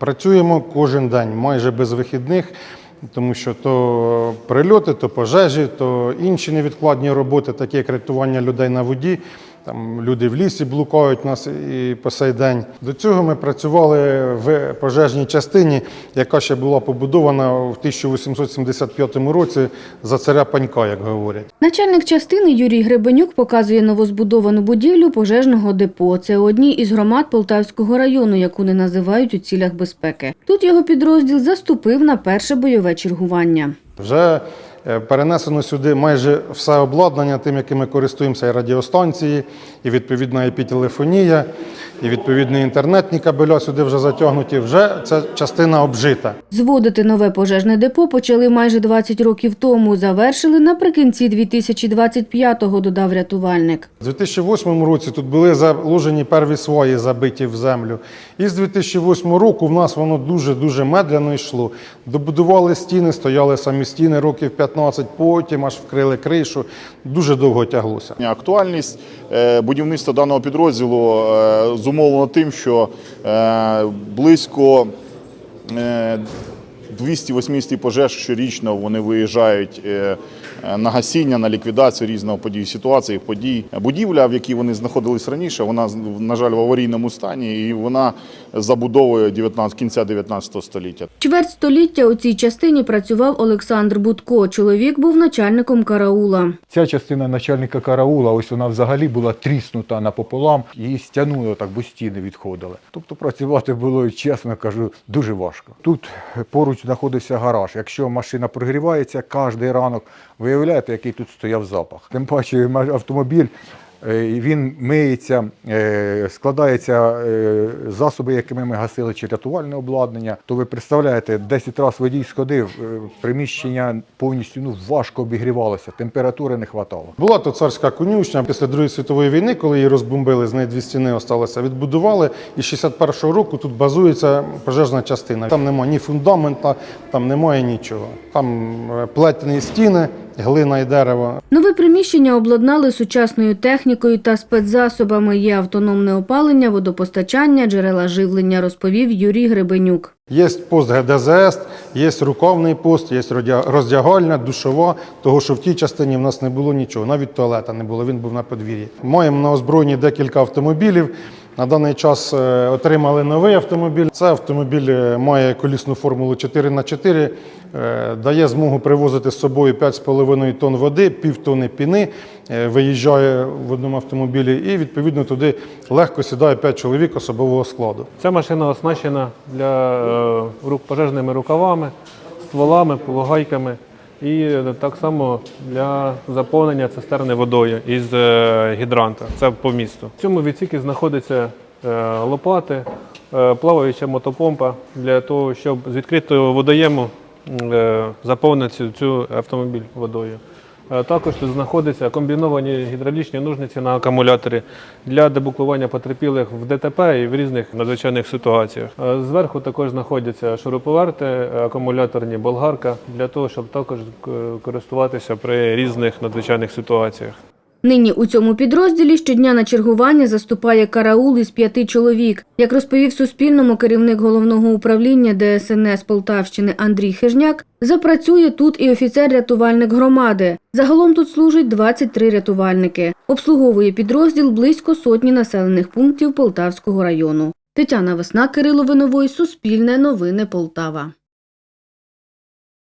Працюємо кожен день, майже без вихідних, тому що то прильоти, то пожежі, то інші невідкладні роботи, такі як рятування людей на воді. Там люди в лісі блукають нас і по сей день. До цього ми працювали в пожежній частині, яка ще була побудована в 1875 році за царя Панька, як говорять. Начальник частини Юрій Гребенюк показує новозбудовану будівлю пожежного депо. Це одній із громад Полтавського району, яку не називають у цілях безпеки. Тут його підрозділ заступив на перше бойове чергування. Вже перенесено сюди майже все обладнання, тим, яким ми користуємося, і радіостанції, і відповідна епітелефонія, і відповідні інтернетні кабеля сюди вже затягнуті. Вже ця частина обжита. Зводити нове пожежне депо почали майже 20 років тому. Завершили наприкінці 2025-го, додав рятувальник. У 2008 році тут були заложені перві свої забиті в землю. І з 2008 року в нас воно дуже-дуже медляно йшло. Добудували стіни, стояли самі стіни років 15, потім аж вкрили кришу. Дуже довго тяглося. Актуальність е, будівництва даного підрозділу е, зумовлено тим, що е, близько е, 280 пожеж щорічно вони виїжджають е, е, на гасіння, на ліквідацію різного подій, ситуацій, подій. Будівля, в якій вони знаходились раніше, вона на жаль в аварійному стані, і вона забудовує 19, кінця 19 століття. Чверть століття у цій частині працював Олександр Будко. Чоловік був начальником караула. Ця частина начальника караула, ось вона взагалі була тріснута напополам, її стягнуло так, бо стіни відходили. Тобто працювати було, чесно кажу, дуже важко. Тут поруч знаходився гараж. Якщо машина прогрівається, кожен ранок виявляєте, який тут стояв запах. Тим паче автомобіль. Е, Він миється, е, складається е, засоби, якими ми гасили, чи рятувальне обладнання. То ви представляєте, 10 разів водій сходив, приміщення повністю ну, важко обігрівалося, температури не вистачало. Була то царська конюшня після Другої світової війни, коли її розбомбили, з неї дві стіни осталося. Відбудували, і з 61-го року тут базується пожежна частина. Там немає ні фундамента, там немає нічого. Там плетені стіни, глина і дерево. Нове приміщення обладнали сучасною технікою та спецзасобами. Є автономне опалення, водопостачання, джерела живлення, розповів Юрій Гребенюк. Є пост ГДЗС, є рукавний пост, є роздягальня, душова, того що в тій частині в нас не було нічого, навіть туалета не було, він був на подвір'ї. Маємо на озброєнні декілька автомобілів. На даний час е, отримали новий автомобіль. Це автомобіль е, має колісну формулу 4х4, е, дає змогу привозити з собою 5,5 тонн води, пів тонни піни, виїжджає в одному автомобілі і відповідно туди легко сідає 5 чоловік особового складу. Ця машина оснащена для рук пожежними рукавами, стволами, полагайками і е, так само для заповнення цистерни водою із е, гідранта. Це по місту. В цьому відсіки знаходяться е, лопати, плаваюча мотопомпа для того, щоб з відкритого водоєму заповнити цю автомобіль водою. Е, Також тут знаходяться комбіновані гідравлічні ножниці на акумуляторі для дебукування потерпілих в ДТП і в різних надзвичайних ситуаціях. Е, Зверху також знаходяться шуруповерти, е, акумуляторні болгарка для того, щоб також користуватися при різних надзвичайних ситуаціях. Нині у цьому підрозділі щодня на чергування заступає караул із п'яти чоловік. Як розповів Суспільному керівник головного управління ДСНС Полтавщини Андрій Хижняк, запрацює тут і офіцер-рятувальник громади. Загалом тут служить 23 рятувальники. Обслуговує підрозділ близько сотні населених пунктів Полтавського району. Тетяна Весна, Кирило Виновой, Суспільне новини Полтава.